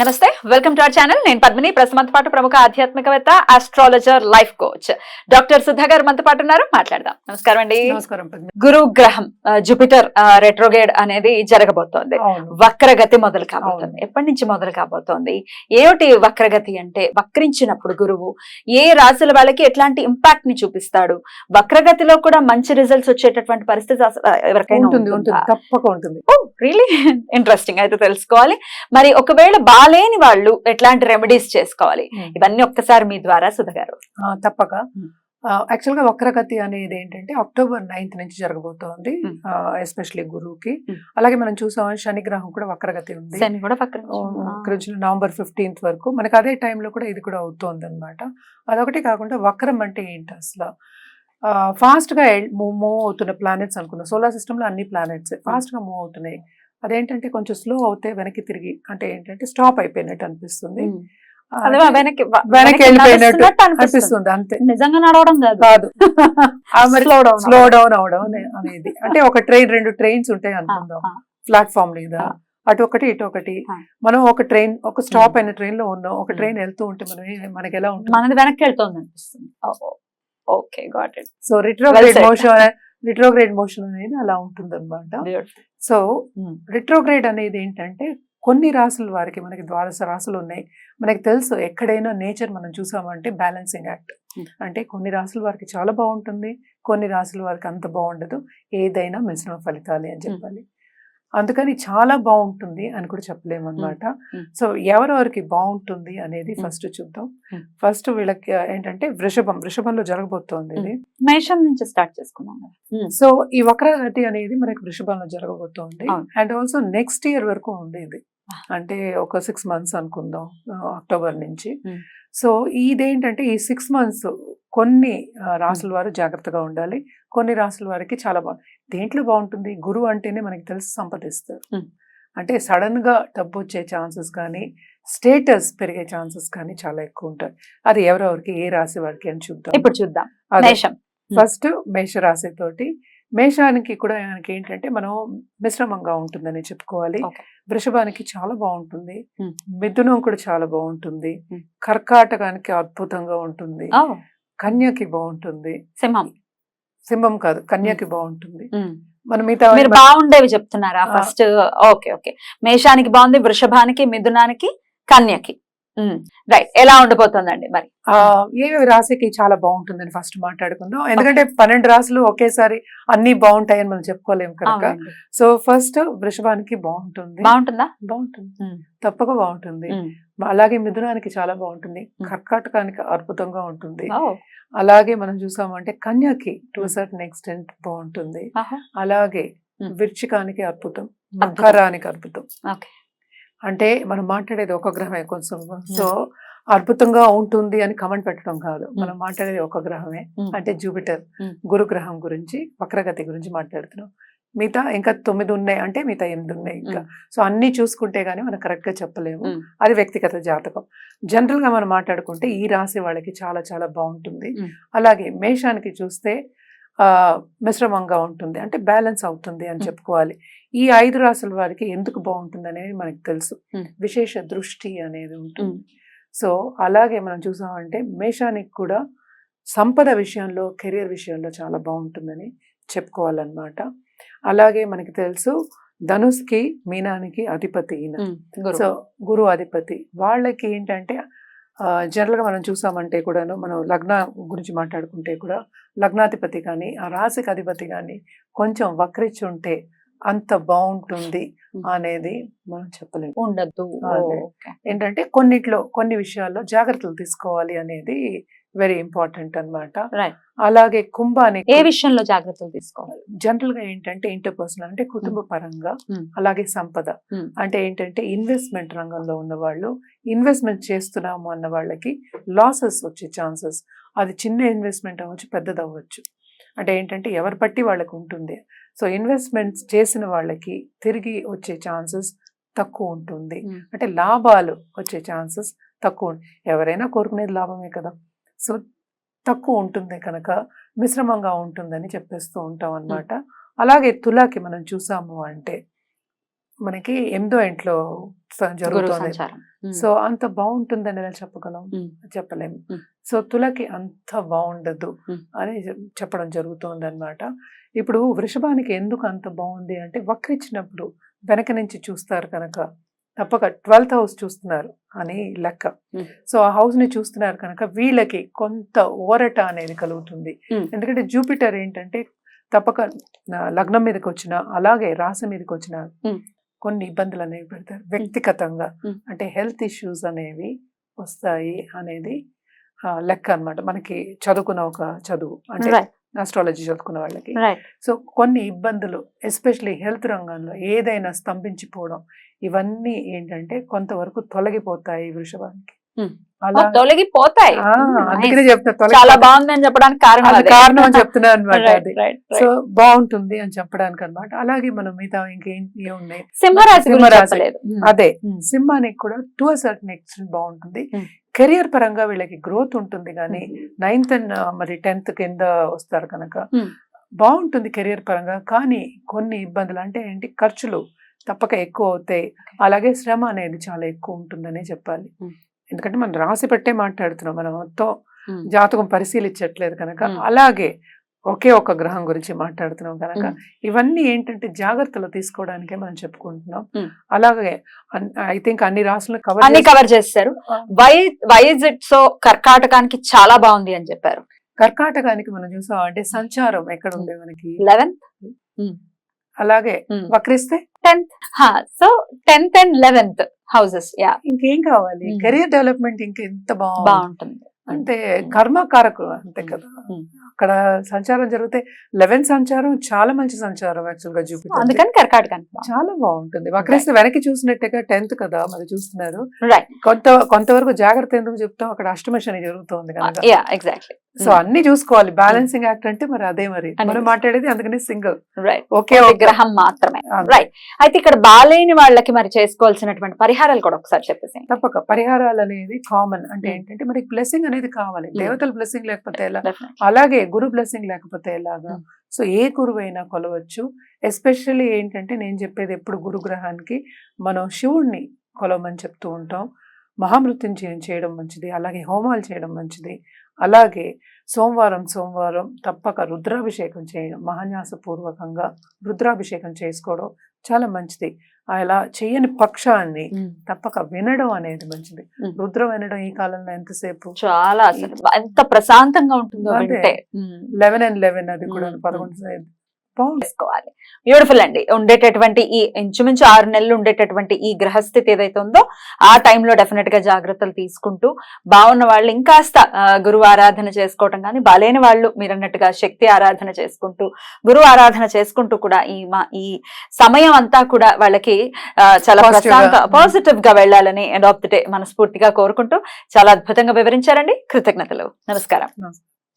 నమస్తే welcome to our channel. నేను పద్మిని. ప్రస్తుతం పాటు ప్రముఖ ఆధ్యాత్మికవేత్త astrologer life coach doctor Sudha garu మనతో పాటు ఉన్నారు. మాట్లాడదాం. నమస్కారం అండి. నమస్కారం గురు గ్రహం జూపిటర్ రెట్రోగేడ్ అనేది జరగబోతోంది. వక్రగతి మొదలు కాబోతోంది. ఎప్పటి నుంచి మొదలు కాబోతోంది? ఏమిటి వక్రగతి అంటే వక్రించినప్పుడు గురువు ఏ రాశుల వాళ్ళకి ఎట్లాంటి ఇంపాక్ట్ని చూపిస్తాడు? వక్రగతిలో కూడా మంచి రిజల్ట్స్ వచ్చేటటువంటి పరిస్థితి ఎవరికైనా ఉంటుంది ఉంటుంది? తప్పక ఉంటుంది. ఓ రియలీ ఇంట్రెస్టింగ్ అయితే తెలుసుకోవాలి. మరి ఒకవేళ బాలేని వాళ్ళు ఎట్లాంటి రెమెడీస్ చేసుకోవాలి? ఇవన్నీ ఒక్కసారి మీ ద్వారా సుధ గారు ఆ, తప్పక. Hmm. యాక్చువల్గా వక్రగతి అనేది ఏంటంటే అక్టోబర్ నైన్త్ నుంచి జరగబోతోంది Hmm. ఎస్పెషల్లీ గురువుకి. Hmm. అలాగే మనం చూసాం శని గ్రహం కూడా వక్రగతి. ఉంది నవంబర్ ఫిఫ్టీన్త్ వరకు. మనకి అదే టైంలో కూడా ఇది కూడా అవుతోంది అనమాట అదొకటి కాకుండా వక్రం అంటే ఏంటి అసలు? ఫాస్ట్గా మూవ్ అవుతున్న ప్లానెట్స్ అనుకుందాం. సోలార్ సిస్టమ్లో అన్ని ప్లానెట్స్ ఫాస్ట్గా మూవ్ అవుతున్నాయి. అదేంటంటే కొంచెం స్లో అవుతే వెనక్కి తిరిగి అంటే ఏంటంటే స్టాప్ అయిపోయినట్టు అనిపిస్తుంది. వెనక్కి వెనక్కి వెళ్ళిపోయినట్టు అనిపిస్తుంది. అంతే. నిజంగా నడవడం కాదు. స్లో డౌన్ అవడం అనే- అనేది. అంటే ఒక ట్రైన్ రెండు ట్రైన్స్ ఉంటాయి అనుకుందాం. ప్లాట్ఫామ్ మీద. అటు ఒకటి ఇటు ఒకటి. మనం ఒక ట్రైన్ ఒక స్టాప్. అయిన ట్రైన్లో ఉన్నాం. ఒక. ట్రైన్ వెళ్తూ ఉంటే మనం మనకి ఎలా ఉంటుంది? మనది వెనక్కి వెళ్తోంది అనిపిస్తుంది. Okay got it. So retrograde. Motion retrograde motion అనేది అలా ఉంటుంది అనమాట సో రిట్రోగ్రేడ్ అనేది ఏంటంటే కొన్ని రాసుల వారికి మనకి ద్వాదశ రాసులు ఉన్నాయి. మనకి తెలుసు ఎక్కడైనా నేచర్ మనం చూసామంటే బ్యాలెన్సింగ్ యాక్ట్. అంటే కొన్ని రాసుల వారికి చాలా బాగుంటుంది కొన్ని రాసుల వారికి అంత బాగుండదు. ఏదైనా మిశ్రమ ఫలితాలే అని చెప్పాలి. అందుకని చాలా బాగుంటుంది అని కూడా చెప్పలేము అనమాట. సో ఎవరెవరికి బాగుంటుంది అనేది. ఫస్ట్ చూద్దాం. ఫస్ట్ వీళ్ళకి ఏంటంటే వృషభం వృషభంలో జరగబోతోంది ఇది మేషం నుంచి స్టార్ట్ చేసుకున్నాం సో ఈ వక్రగతి అనేది మనకి వృషభంలో జరగబోతోంది. అండ్ ఆల్సో నెక్స్ట్ ఇయర్ వరకు ఉంది ఇది అంటే ఒక సిక్స్ మంత్స్ అనుకుందాం అక్టోబర్ నుంచి. సో ఇదేంటంటే ఈ సిక్స్ మంత్స్ కొన్ని రాసుల వారు జాగ్రత్తగా ఉండాలి. కొన్ని రాసుల వారికి చాలా బాగుంది దేంట్లో బాగుంటుంది? గురువు అంటేనే మనకి తెలిసి సంపదిస్తారు. అంటే సడన్గా డబ్బు వచ్చే ఛాన్సెస్ కానీ స్టేటస్ పెరిగే ఛాన్సెస్ కానీ చాలా ఎక్కువ ఉంటాయి. అది ఎవరెవరికి ఏ రాశి వారికి అని చూద్దాం. ఇప్పుడు చూద్దాం. మేషం. ఫస్ట్ మేషరాశి తోటి మేషానికి కూడా ఆయనకి ఏంటంటే మనం మిశ్రమంగా ఉంటుందని చెప్పుకోవాలి. వృషభానికి చాలా బాగుంటుంది. మిథునం కూడా చాలా బాగుంటుంది. కర్కాటకానికి అద్భుతంగా ఉంటుంది. కన్యకి బాగుంటుంది. సింహం. సింహం కాదు కన్యకి బాగుంటుంది. మన మిగతా మీరు బాగుండేవి చెప్తున్నారా. ఫస్ట్? Okay okay. మేషానికి బాగుంది వృషభానికి మిథునానికి కన్యకి. రైట్ ఎలా ఉండిపోతుందండి మరి ఆ, ఏ రాశికి చాలా బాగుంటుందని ఫస్ట్ మాట్లాడుకుందాం ఎందుకంటే పన్నెండు రాశులు ఒకేసారి అన్ని బాగుంటాయని మనం చెప్పుకోలేము కనుక. సో ఫస్ట్ వృషభానికి బాగుంటుంది బాగుంటుందా బాగుంటుంది. తప్పక బాగుంటుంది. అలాగే మిథునానికి చాలా బాగుంటుంది. కర్కాటకానికి అద్భుతంగా ఉంటుంది అలాగే మనం చూసామంటే కన్యకి టు. సర్టన్ ఎక్స్టెంట్ బాగుంటుంది. అలాగే. వృచ్చికానికి అద్భుతం అద్భుతం. మకరానికి అద్భుతం. అంటే మనం మాట్లాడేది ఒక గ్రహమే కొంచెం. సో అద్భుతంగా ఉంటుంది అని కమెంట్ పెట్టడం కాదు. మనం మాట్లాడేది ఒక గ్రహమే. Hmm. అంటే జూపిటర్ Hmm. గురు గ్రహం గురించి వక్రగతి గురించి మాట్లాడుతున్నాం. మిగతా ఇంకా తొమ్మిది ఉన్నాయి అంటే మిగతా ఎనిమిది ఉన్నాయి ఇంకా. సో అన్ని చూసుకుంటే గానీ మనం కరెక్ట్గా చెప్పలేము. Hmm. అది వ్యక్తిగత జాతకం. జనరల్గా మనం మాట్లాడుకుంటే ఈ రాశి వాళ్ళకి చాలా చాలా బాగుంటుంది. Hmm. అలాగే మేషానికి చూస్తే మిశ్రమంగా ఉంటుంది. అంటే బ్యాలెన్స్ అవుతుంది అని. చెప్పుకోవాలి. ఈ ఐదు రాసుల వారికి ఎందుకు బాగుంటుంది అనేది మనకి తెలుసు. విశేష దృష్టి అనేది ఉంటుంది. సో అలాగే మనం చూసామంటే మేషానికి కూడా సంపద విషయంలో కెరియర్ విషయంలో చాలా బాగుంటుందని చెప్పుకోవాలన్నమాట. అలాగే మనకి తెలుసు ధనుస్కి మీనానికి అధిపతి ఈయన. సో గురు అధిపతి. వాళ్ళకి ఏంటంటే జనరల్గా మనం చూసామంటే కూడాను మనం లగ్న గురించి మాట్లాడుకుంటే కూడా లగ్నాధిపతి కానీ ఆ రాశికి అధిపతి కానీ కొంచెం వక్రిచ్చి ఉంటే అంత బాగుంటుంది Hmm. అనేది మనం చెప్పలేము ఉండద్దు. ఏంటంటే కొన్నిట్లో కొన్ని విషయాల్లో జాగ్రత్తలు తీసుకోవాలి అనేది వెరీ ఇంపార్టెంట్ అన్నమాట Right. అలాగే కుంభానికి ఏ విషయంలో జాగ్రత్తలు తీసుకోవాలి జనరల్గా ఏంటంటే ఇంటర్పర్సనల్ అంటే కుటుంబ పరంగా Hmm. అలాగే సంపద Hmm. అంటే ఏంటంటే ఇన్వెస్ట్మెంట్ రంగంలో ఉన్న వాళ్ళు ఇన్వెస్ట్మెంట్ చేస్తున్నాము అన్న వాళ్ళకి లాసెస్ వచ్చే ఛాన్సెస్ అది చిన్న ఇన్వెస్ట్మెంట్ అవ్వచ్చు పెద్దది అవ్వచ్చు అంటే ఏంటంటే ఎవరి పట్టి వాళ్ళకి ఉంటుంది సో ఇన్వెస్ట్మెంట్స్ చేసిన వాళ్ళకి తిరిగి వచ్చే ఛాన్సెస్ తక్కువ ఉంటుంది. Mm. అంటే లాభాలు వచ్చే ఛాన్సెస్ తక్కువ ఎవరైనా కోరుకునేది లాభమే కదా. సో తక్కువ ఉంటుంది కనుక మిశ్రమంగా ఉంటుందని చెప్పేస్తూ ఉంటాం అన్నమాట. అలాగే తులాకి మనం చూసాము అంటే మనకి ఎనిమిదో ఇంట్లో జరుగుతుంది. సో అంత బాగుంటుందని ఎలా చెప్పగలం. చెప్పలేము. సో తులకి అంత బాగుండదు. అని చెప్- చెప్పడం జరుగుతుంది అనమాట ఇప్పుడు వృషభానికి ఎందుకు అంత బాగుంది అంటే వక్రించినప్పుడు వెనక నుంచి చూస్తారు కనుక తప్పక ట్వెల్త్ హౌస్ చూస్తున్నారు అని లెక్క. సో ఆ హౌస్ని చూస్తున్నారు కనుక వీళ్ళకి కొంత ఊరట అనేది కలుగుతుంది. ఎందుకంటే జూపిటర్ ఏంటంటే తప్పక లగ్నం మీదకి వచ్చిన అలాగే రాశి మీదకి వచ్చిన. కొన్ని ఇబ్బందులు అనేవి పెడతారు వ్యక్తిగతంగా. అంటే హెల్త్ ఇష్యూస్ అనేవి వస్తాయి అనేది లెక్క అన్నమాట. మనకి చదువుకున్న ఒక చదువు అంటే. ఆస్ట్రాలజీ చదువుకున్న వాళ్ళకి. సో కొన్ని ఇబ్బందులు ఎస్పెషలీ హెల్త్ రంగంలో ఏదైనా స్తంభించిపోవడం ఇవన్నీ ఏంటంటే కొంతవరకు తొలగిపోతాయి వృషభానికి. తొలగిపోతాయి అందుకనే nice. చెప్తా చాలా. బాగుంది అని చెప్పడానికి కారణం. కారణం అని చెప్తున్నా అనమాట. సో బాగుంటుంది అని చెప్పడానికి అనమాట అలాగే మనం మిగతా ఇంకేం ఏమున్నాయి సింహరాశి. అదే. సింహానికి కూడా టు సర్టన్ ఎక్స్టెంట్ బాగుంటుంది. కెరియర్ పరంగా వీళ్ళకి గ్రోత్ ఉంటుంది కానీ నైన్త్ అండ్ మరి టెన్త్ కింద వస్తారు కనుక. బాగుంటుంది కెరియర్ పరంగా కానీ కొన్ని ఇబ్బందులు అంటే ఏంటి ఖర్చులు తప్పక ఎక్కువ అవుతాయి అలాగే శ్రమ అనేది చాలా ఎక్కువ ఉంటుందనే చెప్పాలి. ఎందుకంటే మనం రాసి పెట్టే మాట్లాడుతున్నాం. మనం మొత్తం. జాతకం పరిశీలించట్లేదు కనుక. అలాగే ఒకే ఒక గ్రహం గురించి మాట్లాడుతున్నాం కనుక. ఇవన్నీ ఏంటంటే జాగ్రత్తలు తీసుకోవడానికే మనం చెప్పుకుంటున్నాం. అలాగే ఐ థింక్ అన్ని రాసులను అన్ని కవర్ కవర్ చేస్తారు. Why why is it so కర్కాటకానికి చాలా బాగుంది అని చెప్పారు. కర్కాటకానికి మనం చూసాం అంటే సంచారం ఎక్కడ ఉంది మనకి? లెవెన్త్? అలాగే వక్రిస్తే? Tenth so tenth and eleventh houses yeah ఇంకేం కావాలి? Hmm. కెరియర్ డెవలప్మెంట్ ఇంకా ఎంత బాగుంది. బాగుంటుంది. అంటే కర్మకారకు అంతే Hmm. కదా. Hmm. అక్కడ సంచారం జరిగితే లెవెన్ సంచారం చాలా మంచి సంచారం యాక్చువల్గా జూపిటర్ అందుకని కర్కాటకానికి చాలా బాగుంటుంది. వక్రిస్తే వెనక్కి చూసినట్టుగా టెన్త్ కదా మరి చూస్తున్నారు. కొంత కొంతవరకు జాగ్రత్త ఎందుకు చెప్తాం? అక్కడ అష్టమ శని జరుగుతుంది యా ఎగ్జాక్ట్లీ సో అన్ని చూసుకోవాలి. బ్యాలెన్సింగ్ యాక్ట్ అంటే మరి అదే మరి. మనం మాట్లాడేది అందుకని సింగిల్. రైట్ ఒకే ఒక గ్రహం మాత్రమే. రైట్ అయితే ఇక్కడ బాలేని వాళ్ళకి మరి చేసుకోవాల్సినటువంటి పరిహారాలు కూడా ఒకసారి చెప్పేసి తప్పక. పరిహారాలు అనేది కామన్ అంటే Hmm. ఏంటంటే మనకి బ్లెస్సింగ్ అనేది కావాలి. Hmm. దేవతల బ్లెస్సింగ్ లేకపోతే ఎలా? అలాగే గురు బ్లెస్సింగ్ లేకపోతే ఎలాగా. సో ఏ గురువు అయినా కొలవచ్చు. ఎస్పెషల్లీ ఏంటంటే నేను చెప్పేది ఎప్పుడు గురుగ్రహానికి మనం శివుణ్ణి కొలవమని చెప్తూ ఉంటాం. మహామృత్యుంజయం చేయడం మంచిది. అలాగే హోమాలు చేయడం మంచిది. అలాగే సోమవారం సోమవారం తప్పక రుద్రాభిషేకం చేయడం మహాన్యాసపూర్వకంగా రుద్రాభిషేకం చేసుకోవడం చాలా మంచిది. అలా చేయని పక్షాన్ని తప్పక వినడం అనేది మంచిది. రుద్రం వినడం ఈ కాలంలో ఎంతసేపు చాలా ఎంత ప్రశాంతంగా ఉంటుందో ఉమ్. లెవెన్ అండ్ లెవెన్ అది కూడా. పదకొండు చేసుకోవాలి. బ్యూటిఫుల్ అండి. ఉండేటటువంటి ఈ ఇంచుమించు ఆరు నెలలు ఉండేటటువంటి ఈ గ్రహస్థితి ఏదైతే ఉందో ఆ టైంలో డెఫినెట్గా జాగ్రత్తలు తీసుకుంటూ బాగున్న వాళ్ళు ఇంకాస్త గురువు ఆరాధన చేసుకోవటం కానీ బాలేని వాళ్ళు మీరు అన్నట్టుగా శక్తి ఆరాధన చేసుకుంటూ గురువు ఆరాధన చేసుకుంటూ కూడా ఈ మా ఈ సమయం అంతా కూడా వాళ్ళకి చాలా. ప్రశాంత పాజిటివ్గా వెళ్ళాలని ఎండ్ ఆఫ్ ది డే మనస్ఫూర్తిగా కోరుకుంటూ చాలా అద్భుతంగా వివరించారండి. కృతజ్ఞతలు. నమస్కారం.